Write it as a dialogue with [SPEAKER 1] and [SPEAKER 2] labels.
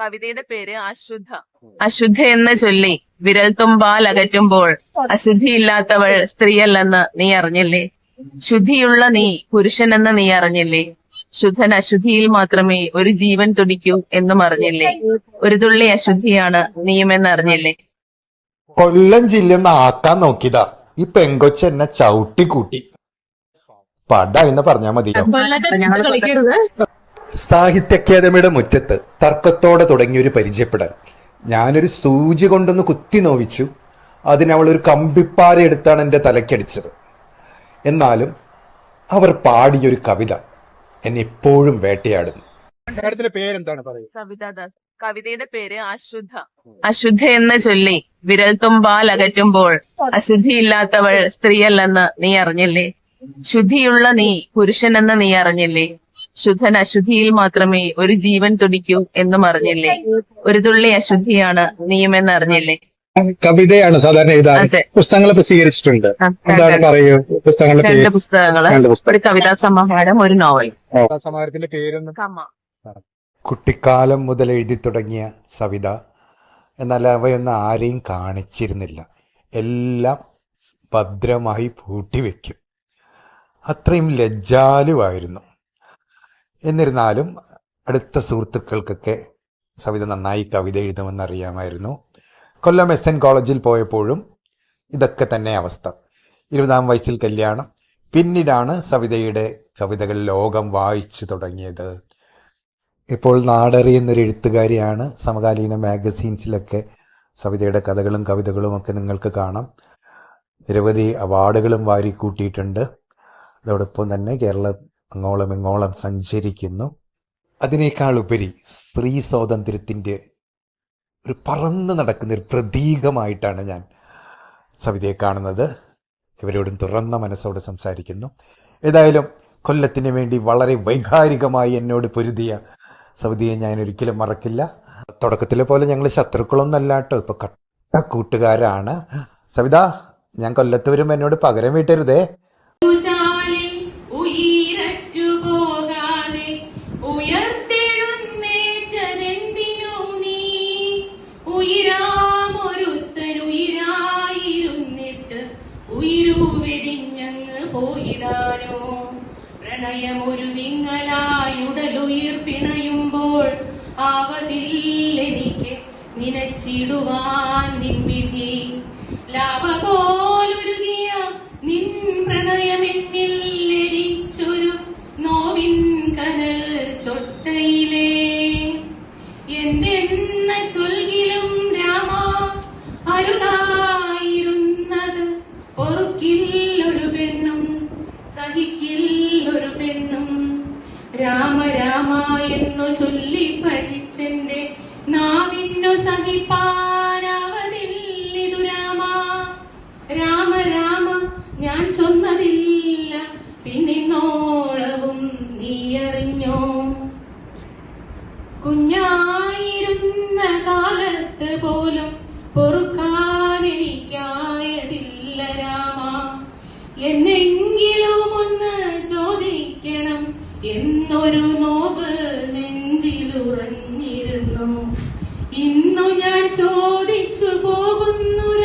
[SPEAKER 1] കവിതയുടെ പേര് അശുദ്ധ. അശുദ്ധ എന്ന് ചൊല്ലി വിരൽ തുമ്പാൽ അകറ്റുമ്പോൾ അശുദ്ധിയില്ലാത്തവൾ സ്ത്രീയല്ലെന്ന് നീ അറിഞ്ഞില്ലേ? ശുദ്ധിയുള്ള നീ പുരുഷനെന്ന് നീ അറിഞ്ഞില്ലേ? ശുദ്ധൻ അശുദ്ധിയിൽ മാത്രമേ ഒരു ജീവൻ തുടിക്കൂ എന്നും അറിഞ്ഞില്ലേ? ഒരു തുള്ളി അശുദ്ധിയാണ് നീയുമെന്ന് അറിഞ്ഞില്ലേ?
[SPEAKER 2] കൊല്ലം ജില്ല ആക്കാൻ നോക്കിയതാ. ഈ പെങ്കൊച്ച് എന്നെ ചവിട്ടിക്കൂട്ടി. പടാ എന്ന് പറഞ്ഞാ മതിയോ?
[SPEAKER 3] കളിക്കരുത്.
[SPEAKER 2] സാഹിത്യ അക്കാദമിയുടെ മുറ്റത്ത് തർക്കത്തോടെ തുടങ്ങിയ ഒരു പരിചയപ്പെടൽ. ഞാനൊരു സൂചി കൊണ്ടൊന്ന് കുത്തി നോവിച്ചു. അതിനവൾ ഒരു കമ്പിപ്പാര എടുത്താണ് എന്റെ തലക്കടിച്ചത് എന്നാലും അവർ പാടിയൊരു കവിത എന്നെ ഇപ്പോഴും വേട്ടയാടുന്നു.
[SPEAKER 1] കവിതാദാസ് കവിതയുടെ പേര് അശുദ്ധ അശുദ്ധ എന്ന് ചൊല്ലി വിരൽ തുമ്പാൽ അകറ്റുമ്പോൾ അശുദ്ധിയില്ലാത്തവൾ സ്ത്രീയല്ലെന്ന് നീ അറിഞ്ഞില്ലേ? ശുദ്ധിയുള്ള നീ പുരുഷനെന്ന് നീ അറിഞ്ഞില്ലേ? ശുദ്ധൻ അശുദ്ധിയിൽ മാത്രമേ ഒരു ജീവൻ തുടിക്കൂ എന്നും അറിഞ്ഞില്ലേ? ഒരു തുള്ളി അശുദ്ധിയാണ് നിയമെന്ന് അറിഞ്ഞില്ലേ
[SPEAKER 4] കവിതയാണ് സാധാരണ എഴുതാറ്. പുസ്തകങ്ങൾ പ്രസിദ്ധീകരിച്ചിട്ടുണ്ട്. എന്താണ് പറയൂ? പുസ്തകങ്ങളുടെ
[SPEAKER 1] രണ്ട്
[SPEAKER 4] പേര്. പുസ്തകങ്ങൾ.
[SPEAKER 1] ഒരു കവിതാ സമാഹാരം ഒരു നോവൽ.
[SPEAKER 4] സമാഹാരത്തിന്റെ പേര്
[SPEAKER 1] കമ്മ.
[SPEAKER 2] കുട്ടിക്കാലം മുതൽ എഴുതി തുടങ്ങിയ സവിത എന്നാൽ അവയൊന്നും ആരെയും കാണിച്ചിരുന്നില്ല. എല്ലാം ഭദ്രമായി പൂട്ടിവെക്കും. അത്രയും ലജ്ജാലുവായിരുന്നു. എന്നിരുന്നാലും അടുത്ത സുഹൃത്തുക്കൾക്കൊക്കെ സവിത നന്നായി കവിത എഴുതുമെന്നറിയാമായിരുന്നു. കൊല്ലം എസ് എൻ കോളേജിൽ പോയപ്പോഴും ഇതൊക്കെ തന്നെ അവസ്ഥ. ഇരുപതാം വയസ്സിൽ കല്യാണം. പിന്നീടാണ് സവിതയുടെ കവിതകൾ ലോകം വായിച്ചു തുടങ്ങിയത്. ഇപ്പോൾ നാടറിയുന്നൊരു എഴുത്തുകാരിയാണ്. സമകാലീന മാഗസീൻസിലൊക്കെ സവിതയുടെ കഥകളും കവിതകളും ഒക്കെ നിങ്ങൾക്ക് കാണാം. നിരവധി അവാർഡുകളും വാരിക്കൂട്ടിയിട്ടുണ്ട്. അതോടൊപ്പം തന്നെ കേരളം അങ്ങോളം ഇങ്ങോളം സഞ്ചരിക്കുന്നു. അതിനേക്കാൾ ഉപരി സ്ത്രീ സ്വാതന്ത്ര്യത്തിന്റെ ഒരു പറന്ന് നടക്കുന്ന ഒരു പ്രതീകമായിട്ടാണ് ഞാൻ സവിതയെ കാണുന്നത്. ഇവരോടും തുറന്ന മനസ്സോട് സംസാരിക്കുന്നു. ഏതായാലും കൊല്ലത്തിന് വേണ്ടി വളരെ വൈകാരികമായി എന്നോട് പൊരുതിയ സൗദിയെ ഞാൻ ഒരിക്കലും മറക്കില്ല. തുടക്കത്തിലെ പോലെ ഞങ്ങൾ ശത്രുക്കളൊന്നല്ല കേട്ടോ ഇപ്പൊ കട്ട കൂട്ടുകാരാണ് സവിത ഞാൻ കൊല്ലത്ത് വരുമ്പോൾ എന്നോട് പകരം വീട്ടരുതേ.
[SPEAKER 3] ഉയരു വെടിഞ്ഞങ്ങ് പോയിടാനോ? പ്രണയമൊരു വിങ്ങലായുടലുയിർ പിണയുമ്പോൾ ആവതില്ലെനിക്ക് നിനച്ചിടുവാൻ നിൻവിധി ലാഭ നിൻ പ്രണയമെന്നിൽ ലരിച്ചൊരു നോവിൻ കനൽ ചൊട്ടയിലേ. എന്തെന്ന എന്നു ചൊല്ലി പഠിച്ചെന്റെ നാവിന്നു സഹിപ്പാനാവതില്ലിതു രാമ. രാമ രാമ ഞാൻ ചൊന്നതില്ല. പിന്നിന്നോളവും നീ അറിഞ്ഞോ കുഞ്ഞായിരുന്ന കാലത്ത് പോലും പൊറുക്കാൻ എനിക്കായതില്ല രാമ. എന്നെങ്കിലും ഒന്ന് ചോദിക്കണം എന്നൊരു നോവ് ചോദിച്ചു പോകുന്നു